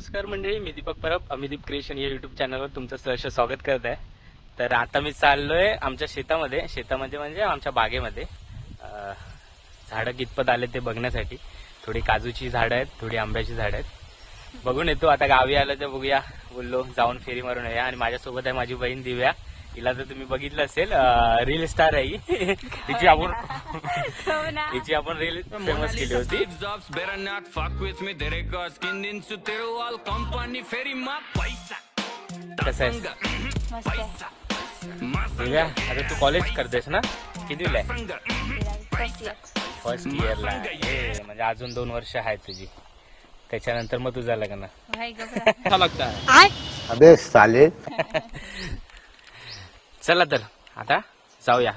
नमस्कार मंडळी मी दीपक परब. अमिदीप क्रिएशन या युट्यूब चॅनलवर तुमचं सहर्ष स्वागत करत आहे. तर आता मी चाललोय आमच्या शेतामध्ये. शेतामध्ये म्हणजे आमच्या बागेमध्ये. झाडं कितपत आले ते बघण्यासाठी. थोडी काजूची झाडं आहेत थोडी आंब्याची झाडं आहेत. बघून येतो. आता गावी आलं तर बघूया. बोललो जाऊन फेरी मारून येऊया. आणि माझ्यासोबत आहे माझी बहीण दिव्या. तिला तर तुम्ही बघितलं असेल रील स्टार आहे ही. तिची आपण तिची आपण रील फेमस केली होती. Steve Jobs better not fuck with me तेरे का skin in su तेरे wall company फेरी मा पैसा कसं आहे? आहे. दिव्या आता तू कॉलेज करतेस ना? कितीला आहे? फर्स्ट इयर फर्स्ट इयरला आहे. म्हणजे अजून दोन वर्ष आहेत तुझी. त्याच्यानंतर मग तुझं लग्न. लगता है अबे साले. चला तर आता जाऊया.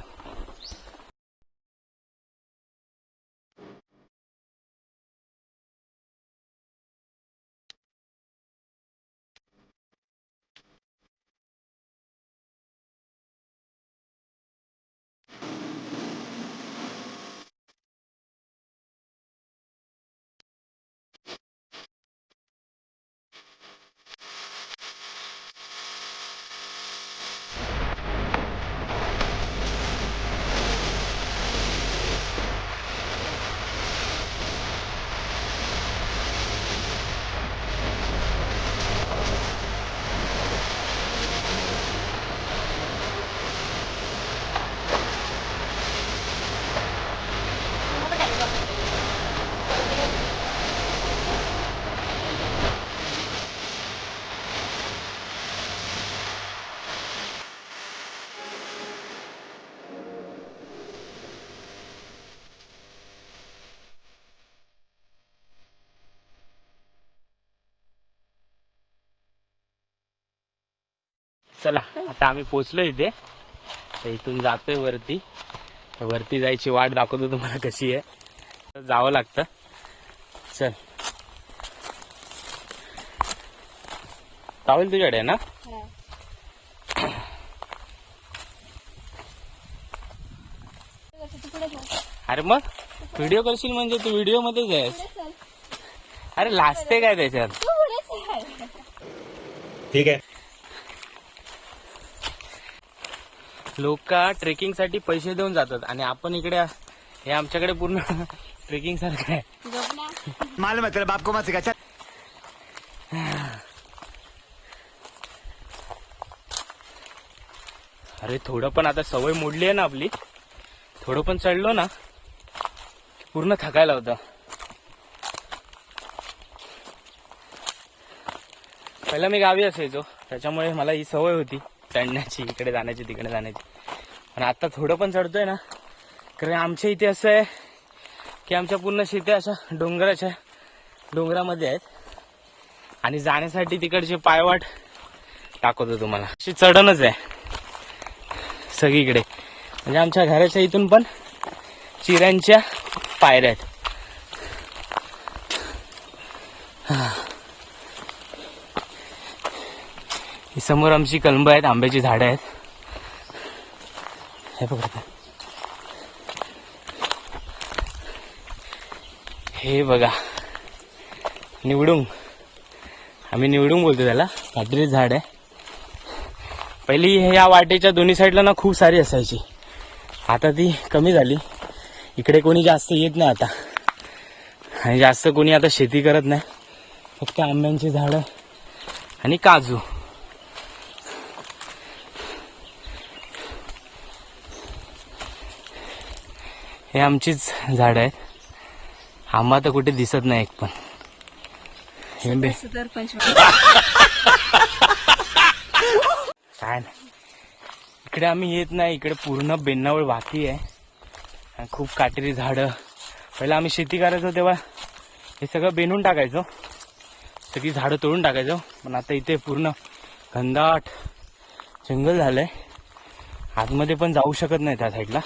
चला आता आम्ही पोचलो इथे. तर इथून जातोय वरती. तर वरती जायची वाट दाखवतो तुम्हाला कशी आहे. तर जावं लागतं. चल. चालेल तुझ्याकडे आहे ना. अरे मग व्हिडिओ करशील म्हणजे तू व्हिडिओ मध्येच आहेस. अरे लाजते काय त्याच्यात. ठीक है लोक ट्रेकिंगसाठी पैसे देऊन जातात आणि आपण इकडे हे आमच्याकडे पूर्ण ट्रेकिंग सारखं आहे. मालूम है तेरे बाप को मत सिखा चल. अरे थोडं पण आता सवय मोडली आहे ना आपली. थोडं पण चढलो ना पूर्ण थकायला होतं. पहिला मी गावी असायचो त्याच्यामुळे मला ही सवय होती. चढण्याची इकडे जाण्याची तिकडे जाण्याची. पण आता थोडं पण चढतोय ना. कारण आमच्या इथे असं आहे की आमच्या पूर्ण शेत्या अशा डोंगराच्या डोंगरामध्ये आहेत. आणि जाण्यासाठी तिकडचे पायवाट दाखवतो तुम्हाला. अशी चढणच आहे. सगळीकडे. म्हणजे आमच्या घराच्या इथून पण चिऱ्यांच्या पायऱ्या आहेत. हा. ही समोर आमची कलंब आहेत आंब्याची झाडं आहेत. हे बघा हे बघा. निवडूंग आम्ही निवडूंग बोलतो त्याला. काहीतरी झाड आहे. पहिली या वाटेच्या दोन्ही साईडला ना खूप सारी असायची. आता ती कमी झाली. इकडे कोणी जास्त येत नाही आता. आणि जास्त कोणी आता शेती करत नाही. फक्त आंब्यांची झाडं आणि काजू. हे आमचीच झाडं आहेत आंबा तर कुठे दिसत नाही एक पण. काय नाही. इकडे आम्ही येत नाही. इकडे पूर्ण बेन्नावळ वाकी आहे. आणि खूप काटेरी झाडं. पहिला आम्ही शेती करायचो तेव्हा हे सगळं बेनून टाकायचो. सगळी झाडं तोडून टाकायचो. पण आता इथे पूर्ण घनदाट जंगल झालंय. आतमध्ये पण जाऊ शकत नाही त्या साईडला.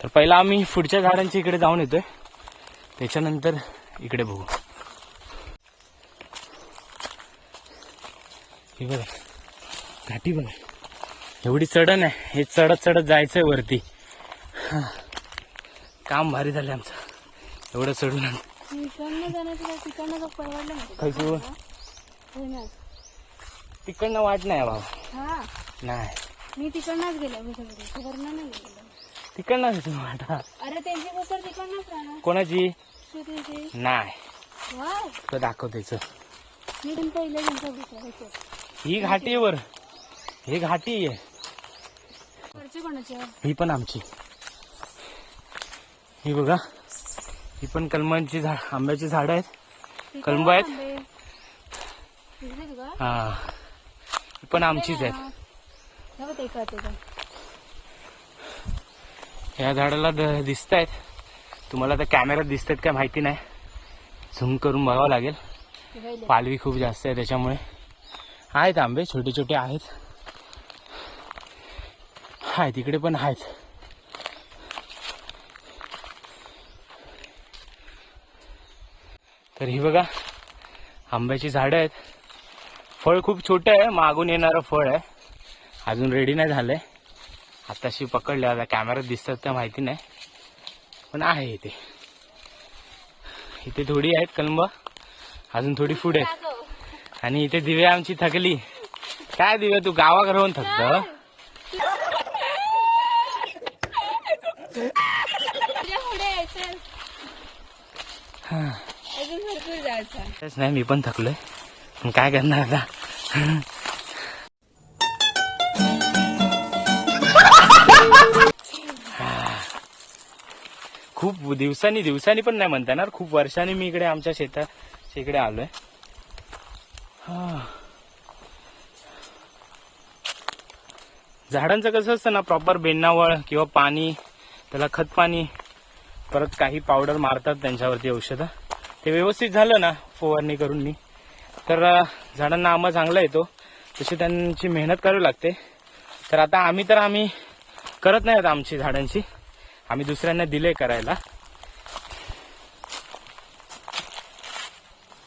तर पहिला आम्ही पुढच्या झाडांच्या इकडे जाऊन येतोय. त्याच्यानंतर इकडे बघू. हे बघा घाटी बघा एवढी चढण आहे हे चढत चढत जायचंय वरती. काम भारी झालं आमचं. एवढं चढून तिकडनं हो ना. तिकडनं वाट नाही बाबा. हा. नाही. मी तिकडनंच गेलो. तिकडनं येतो वाटा अरे त्यांची घुसर तिकडनंच राहणार. कोणाची? श्रुतीची नाही. तो मी पण पहिलं त्यांचं ही घाटी आहे वर. ही घाटी आहे. वरचे कोणाचे ही पण आमची. ही बघा. ही पण कलमांची झाड आंब्याची झाड आहेत. कलम आहेत? दिसते का? हा. ही पण आमचीच आहेत. बघ ते का ते का? ह्या झाडाला दिसत आहेत तुम्हाला तर कॅमेऱ्यात दिसतात काय माहिती नाही. झूम करून बघावं लागेल. पालवी खूप जास्त आहे त्याच्यामुळे. आहेत आंबे छोटे छोटे आहेत. आहे तिकडे पण आहेत. तर ही बघा आंब्याची झाडं आहेत. फळ खूप छोटं आहे मागून येणारं फळ आहे. अजून रेडी नाही झालंय. आताशी पकडले आता कॅमेऱ्यात दिसतात त्या माहिती नाही. पण आहे इथे. इथे थोडी आहेत कलंब. अजून थोडी पुढे आहेत. आणि इथे दिव्या आमची थकली. काय दिव्या तू गावाकडे होऊन थकत नाही मी पण थकलोय. पण काय करणार आता? खूप दिवसांनी दिवसांनी पण नाही म्हणता येणार. खूप वर्षांनी मी इकडे आमच्या शेतात इकडे आलोय. हा. झाडांचं कसं असतं ना प्रॉपर बेनावळ किंवा पाणी त्याला खत पाणी परत काही पावडर मारतात त्यांच्यावरती औषधं. ते व्यवस्थित झालं ना फवारणी करून मी. तर झाडांना आंबा चांगला येतो. तशी त्यांची मेहनत करावी लागते. तर आता आम्ही तर आम्ही करत नाही आता आमची झाडांची. आम्ही दुसऱ्यांना दिले करायला.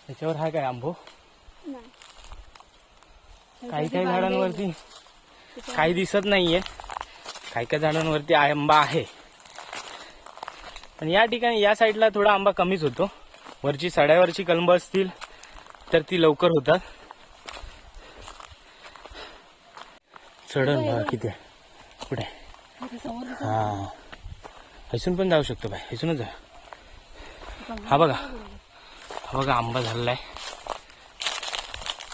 त्याच्यावर हा काय आंबो? काही काही झाडांवरती काही दिसत नाहीये. काही काही झाडांवरती आंबा आहे. पण या ठिकाणी या साईडला थोडा आंबा कमीच होतो. वरची सड्यावरची कलंब असतील तर ती लवकर होतात. चढण किती. कुठे हा. इथून पण जाऊ शकतो बाय इथूनच जा. हा बघा. हा बघा आंबा झालेला आहे.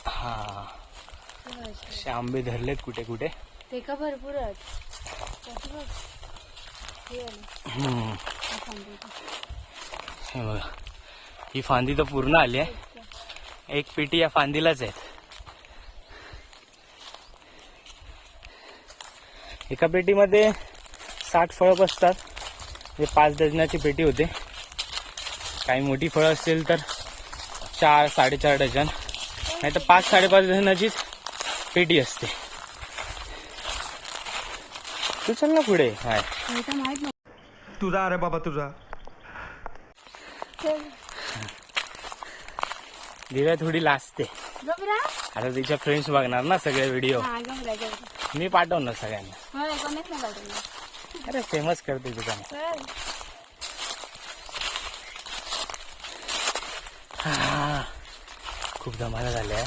हा. असे आंबे धरलेत कुठे कुठे? ते का भरपूर. हे बघा. ही फांदी तर पूर्ण आली आहे. एक पेटी या फांदीलाच आहे एका पेटीमध्ये साठ फळं बसतात. म्हणजे पाच डझनाची पेटी होते. काही मोठी फळं असतील तर चार साडेचार डझन. नाही तर पाच साडेपाच डझनाचीच पेटी असते. तू चल ना पुढे. हाय. हे तर माहीत नाही तुझा अरे बाबा तुझा. दिव्या थोडी लाजते. आता तिच्या फ्रेंड्स बघणार ना सगळे व्हिडिओ हा मी पाठवणार सगळ्यांना. होय कोणीच नाही पाठवलं अरे फेमस करते चल. खूप धमाला झाल्या.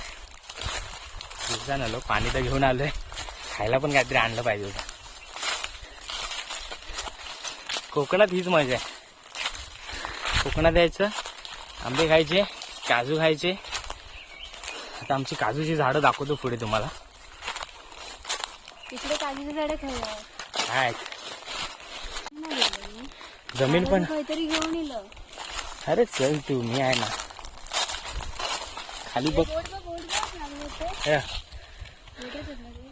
दिवसान आलो. पाणी तर घेऊन आलोय. खायला पण काहीतरी आणलं पाहिजे होतं. कोकणात हीच मजा आहे. कोकणात यायचं आंबे खायचे काजू खायचे. आता आमची काजूची झाडं दाखवतो पुढे तुम्हाला. तिकडे काजूचे झाडे खाऊ जमीन पण काहीतरी घेऊन येलं अरे चल तू मी आहे ना. खाली बघ. बोट बघ बोट बघ लागले होते हे, ना ते.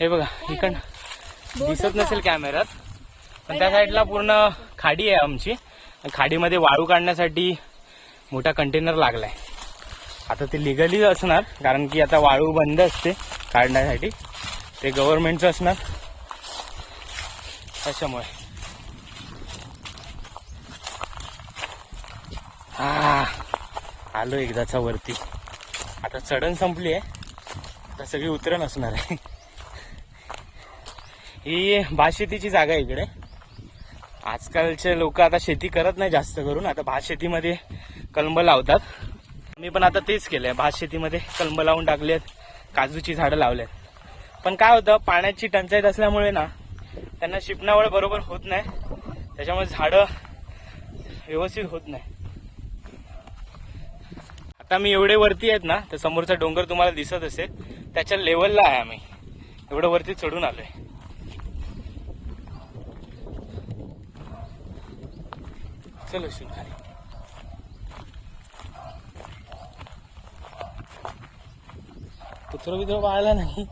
हे बघा इकडं. दिसत नसेल कॅमेऱ्यात. पण त्या साईडला पूर्ण खाडी आहे आमची. खाडीमध्ये वाळू काढण्यासाठी मोठा कंटेनर लागलाय. आता ते लिगली असणार कारण की आता वाळू बंद असते काढण्यासाठी. ते गव्हर्नमेंटचं असणार. त्याच्यामुळे. हा आलो एकदाचा वरती. आता चढण संपली आहे आता सगळी उतरण असणार आहे. ही भातशेतीची जागा आहे इकडे. आजकालचे लोक आता शेती करत नाही जास्त करून. आता भात शेतीमध्ये कलंब लावतात. मी पण आता तेच केलंय. भात शेतीमध्ये कलम लावून टाकले आहेत काजूची झाडं लावलेत. पण काय होतं पाण्याची टंचाईत असल्यामुळे ना त्यांना शिपणावळ बरोबर होत नाही. त्याच्यामुळे झाडं व्यवस्थित होत नाही. आता मी एवढे वरती आहेत ना तर समोरचा डोंगर तुम्हाला दिसत असेल. त्याच्या लेवलला आहे आम्ही. एवढं वरती चढून आलोय. चलो शिव खाली कुत्र बित्र पाहायला नाही.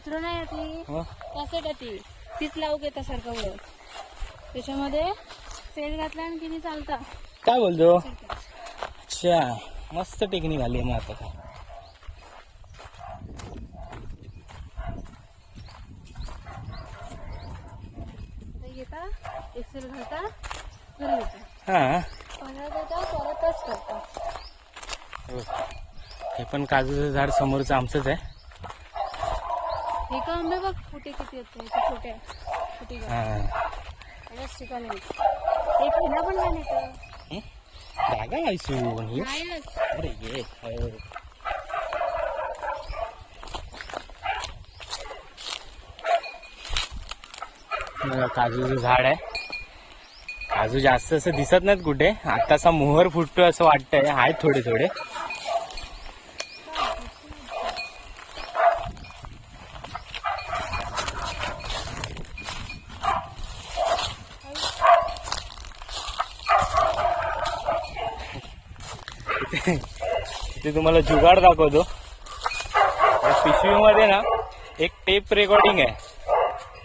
कुत्रं नाही ती. मग कॅसेट ती. तीच लावू घेता सारखं वर. त्याच्यामध्ये सेल घातला आणि तिने चालता. काय बोलतो? अच्छा मस्त टेक्निक आली मग आता काय घेता घालता घरी येता. हा. परतच करता. हो. हे पण काजूचं झाड समोरचं आमचंच आहे. हे का आंबे बघ कुठे किती येते छोटे कुठे याच ठिकाणी एक हिला पण नाही येतं जागा आयसू हे नाहीच. अरे ये. बघा, काजूचं झाड आहे. काजू जास्त असं दिसत नाहीत कुठे. आताचा मोहर फुटतोय असं वाटतंय. आहेत थोडे थोडे. ते तुम्हाला जुगाड दाखवतो. या पिशवीमध्ये ना एक टेप रेकॉर्डिंग आहे.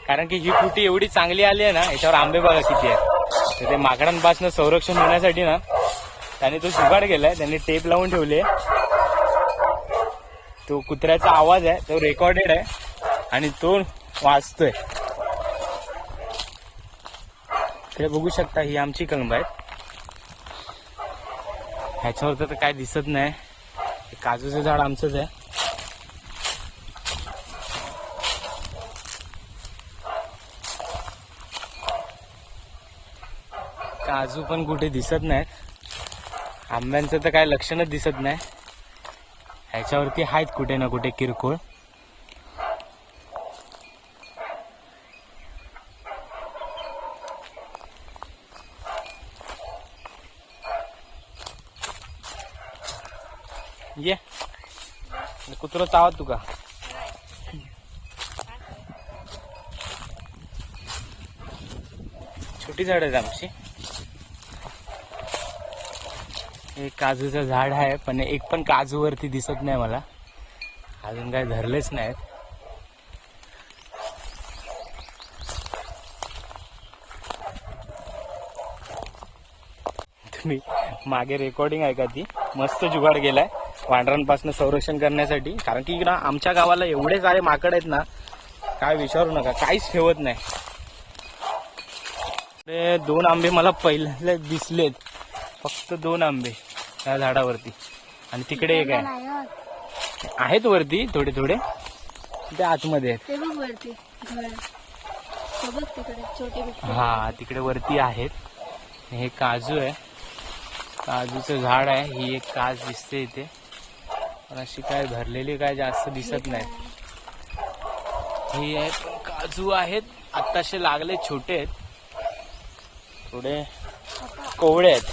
कारण की ही फुटी एवढी चांगली आली आहे ना याच्यावर आंबे बघा किती आहे तर ते माकडांपासून संरक्षण होण्यासाठी ना त्याने तो जुगाड केलाय त्यांनी टेप लावून ठेवली आहे. तो कुत्र्याचा आवाज आहे तो रेकॉर्डेड आहे आणि तो वाचतोय. ते बघू शकता ही आमची कलम आहे ह्याच्यावर तर काय दिसत नाही. काजूचं झाड आमचंच आहे. काजू पण कुठे दिसत नाहीत आंब्यांचं तर काय लक्षणच दिसत नाही. ह्याच्यावरती आहेत कुठे ना कुठे किरकोळ ये कुत्र चावत तुका छोटी झाड आहेत आमची. एक काजूचं झाड आहे पण एक पण काजूवरती दिसत नाही मला. अजून काय धरलेच नाहीत. तुम्ही मागे रेकॉर्डिंग आहे का ती. मस्त जुगाड गेलाय वांढरांपासून संरक्षण करण्यासाठी. कारण की ना आमच्या गावाला एवढे सारे माकड आहेत ना काय विचारू नका काहीच ठेवत नाही. दोन आंबे मला पहिले दिसलेत. फक्त दोन आंबे त्या झाडावरती. आणि तिकडे एक आहे. आहेत वरती थोडे थोडे. ते आतमध्ये आहेत. हा तिकडे वरती आहेत. हे काजू आहे. काजूचं झाड आहे. ही एक काज दिसते इथे. पण अशी काय भरलेली काय जास्त दिसत नाही. ही आहेत काजू आहेत आत्ताशे लागले छोटे आहेत. थोडे कोवळे आहेत.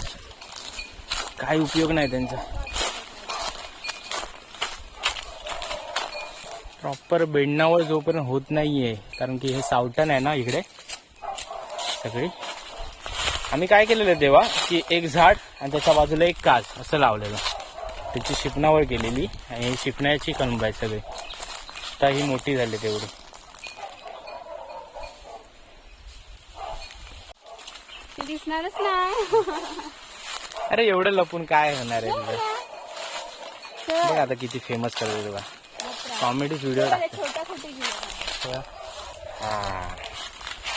काही उपयोग नाही त्यांचा. प्रॉपर बेडणावर जोपर्यंत होत नाहीये कारण की हे सावटण आहे ना इकडे. सगळी. आम्ही काय केलेलं तेव्हा की एक झाड आणि त्याच्या बाजूला एक काज असं लावलेलं. त्याची शिपणावळ केलेली आणि शिपण्याची कणब आहे सगळी. आता ही मोठी झाली तेवढी. दिसणारच नाही. अरे एवढं लपून काय होणार आहे बघ आता किती फेमस करतो तुला कॉमेडी व्हिडिओ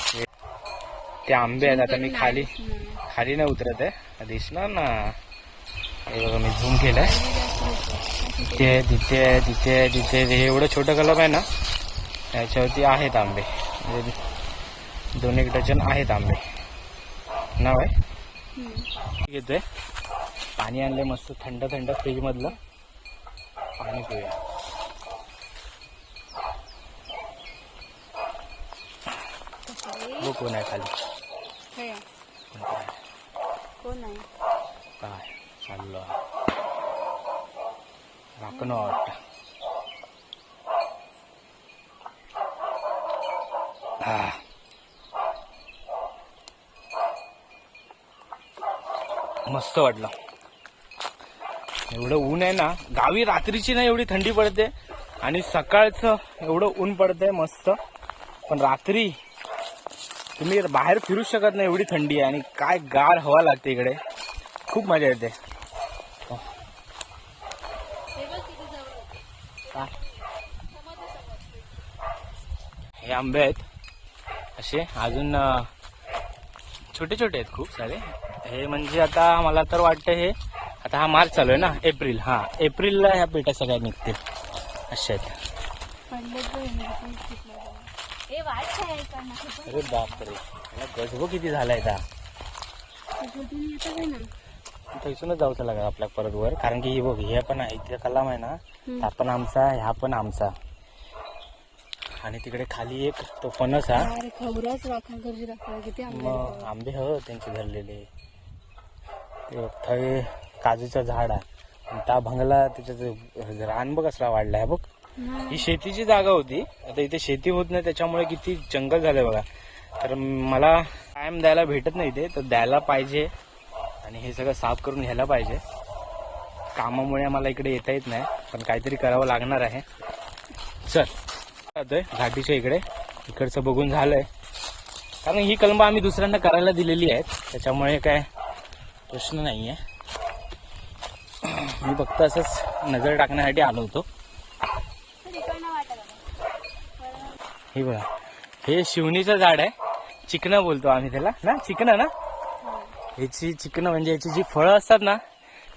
हे- ते आंबे आहेत आता मी खाली खाली नाही उतरत आहे. दिसणार ना? हे बघा मी झूम केलंय. तिथे तिथे तिथे तिथे हे एवढं छोटं कलम आहे ना त्याच्यावरती आहेत आंबे. म्हणजे दोन एक डझन आहेत आंबे. नाव आहे? घेतोय. पाणी आणले मस्त थंड थंड फ्रीज मधलं पाणी पिऊया. कोण आहे खाली. आहे? कोण आहे? काय? चाललो. राखणं वाटत. हा. मस्त वाटलं. एवढं ऊन आहे ना गावी रात्रीची ना एवढी थंडी पडते आणि सकाळचं एवढं ऊन पडतंय मस्त. पण रात्री तुम्ही बाहेर फिरू शकत नाही एवढी थंडी आहे आणि काय गार हवा लागते इकडे. खूप मजा येते हे बघ किती जवळ होते. काय? समोर समोर. हे आंबे आहेत. असे अजून छोटे छोटे आहेत खूप सारे. हे म्हणजे आता मला तर वाटतं हे आता हा मार्च चालू आहे ना एप्रिल. हा एप्रिलला ह्या पेट्या सगळ्या निघतील. असे आहेत. अरे बापरे गजबो किती झालाय का थैसूनच जाऊचं लागेल आपल्या परत वर कारण की ही बघ हे पण आहे इथे कलाम आहे ना हा पण आमचा ह्या पण आमचा. आणि तिकडे खाली एक तो फणस हा. मग बघ. आंबे हो त्यांचे धरलेले ते बघ, काजूचं झाड आहे. आणि त्या भंगला त्याच्यात रान बघ असला वाढलाय बघ. नाही. ही शेतीची जागा होती. आता इथे शेती होत नाही त्याच्यामुळे किती जंगल झालंय बघा. तर मला कायम द्यायला भेटत नाही ते तर द्यायला पाहिजे. आणि हे सगळं साफ करून घ्यायला पाहिजे. कामामुळे मला इकडे येता येत नाही पण काहीतरी करावं लागणार आहे. चल. जातोय घाटीच्या इकडे. इकडचं बघून झालंय. कारण ही कलम आम्ही दुसऱ्यांना करायला दिलेली आहेत. त्याच्यामुळे काय प्रश्न नाही आहे मी फक्त असंच नजर टाकण्यासाठी आलो होतो. हे बघा. हे शिवणीचं झाड आहे. चिकनं बोलतो आम्ही त्याला. ना? चिकनं ना? याची ह्याची चिकनं म्हणजे याची जी फळं असतात ना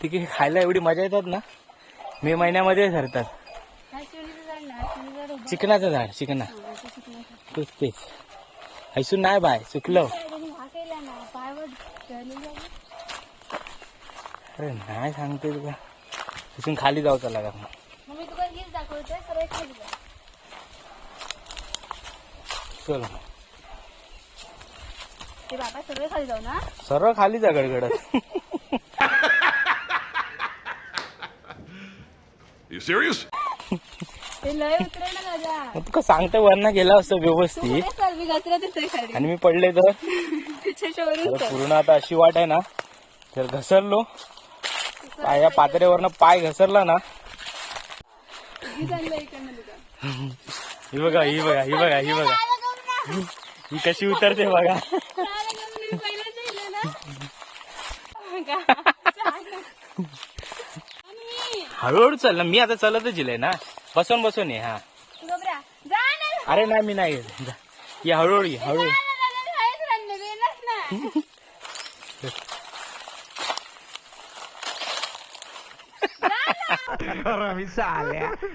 ती की खायला एवढी मजा येतात ना मे महिन्यामध्ये धरतात हा शिवणीचं झाड ना शिवणीचं झाड उभं चिकनाचं झाड चिकना. तेच तेच हैसून नाही बाय चुकलं. अरे नाही सांगते तुला तिथून खाली जाऊचं लागा मग मग मी तुला हीच दाखवते सरळ खाली जा. चल ते बाबा सगळे खाली जाऊ ना सरळ खाली जा गडगडत You serious? ते लय उतरे ना दादा मग तुका सांगते वरनं गेला असतं व्यवस्थित. मी खाली. आणि मी पडले तर? पूर्ण आता अशी वाट आहे ना तर घसरलो. पाया पातळीवरनं पाय घसरला ना. चांगलं इकडनं तुझं ही बघा ही बघा ही बघा ही बघा. ही कशी उतरते बघा. हळूहळू चल ना मी आता चलतच येईल ना. बसून बसून ये हा. घबरा. जा ना. अरे नाही मी नाही. ये हळूहळू ये हळूहळू.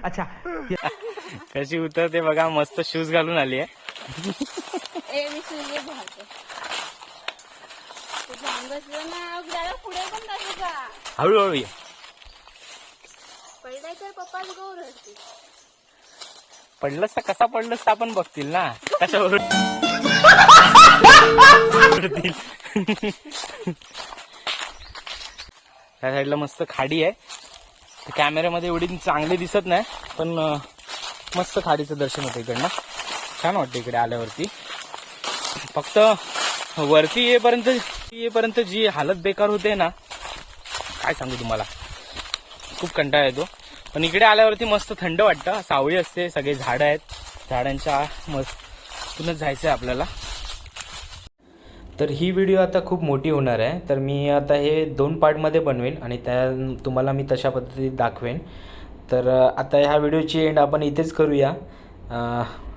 अच्छा. कशी उतरते बघा मस्त शूज घालून आली आहे. ए मी सूर्य घालते तुझं अंग असलं ना जरा पुढे पण जाते का हळूहळू ये तर पप्पाच पडलंस तर कसा पडलंस तर आपण बघतील ना. कशावर पडतील. त्या साईडला मस्त खाडी आहे. कॅमेऱ्यामध्ये एवढी चांगली दिसत नाही पण मस्त खाडीचं दर्शन होतं इकडनं. छान वाटतं इकडे आल्यावरती. फक्त वरती येपर्यंत येईपर्यंत जी हालत बेकार होते ना काय सांगू तुम्हाला? खूप कंटाळा येतो. पण इकडे आल्यावरती मस्त थंड वाटतं. सावळी असते सगळे झाडं आहेत. झाडांच्या मस्तूनच जायचं आहे आपल्याला. तर ही व्हिडिओ आता खूप मोठी होणार आहे. तर मी आता हे दोन पार्टमध्ये बनवेन आणि त्या तुम्हाला मी तशा पद्धतीत दाखवेन. तर आता ह्या व्हिडिओची एंड आपण इथेच करूया.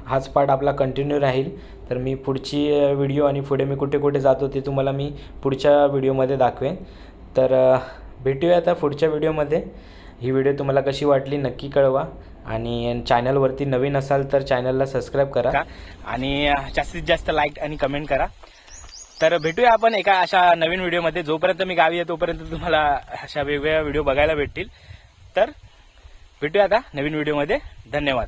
हाच पार्ट आपला कंटिन्यू राहील. तर मी पुढची व्हिडिओ आणि पुढे मी कुठे कुठे जातो ते तुम्हाला मी पुढच्या व्हिडिओमध्ये दाखवेन. तर भेटूया आता पुढच्या व्हिडिओमध्ये. ही व्हिडिओ तुम्हाला कशी वाटली नक्की कळवा. आणि चॅनलवरती नवीन असाल तर चॅनलला सबस्क्राईब करा. आणि जास्तीत जास्त लाईक आणि कमेंट करा. तर भेटूया आपण एका अशा नवीन व्हिडिओमध्ये जोपर्यंत मी गावी आहे तोपर्यंत तुम्हाला अशा वेगवेगळ्या व्हिडिओ बघायला भेटतील. तर भेटूया आता नवीन व्हिडिओमध्ये धन्यवाद.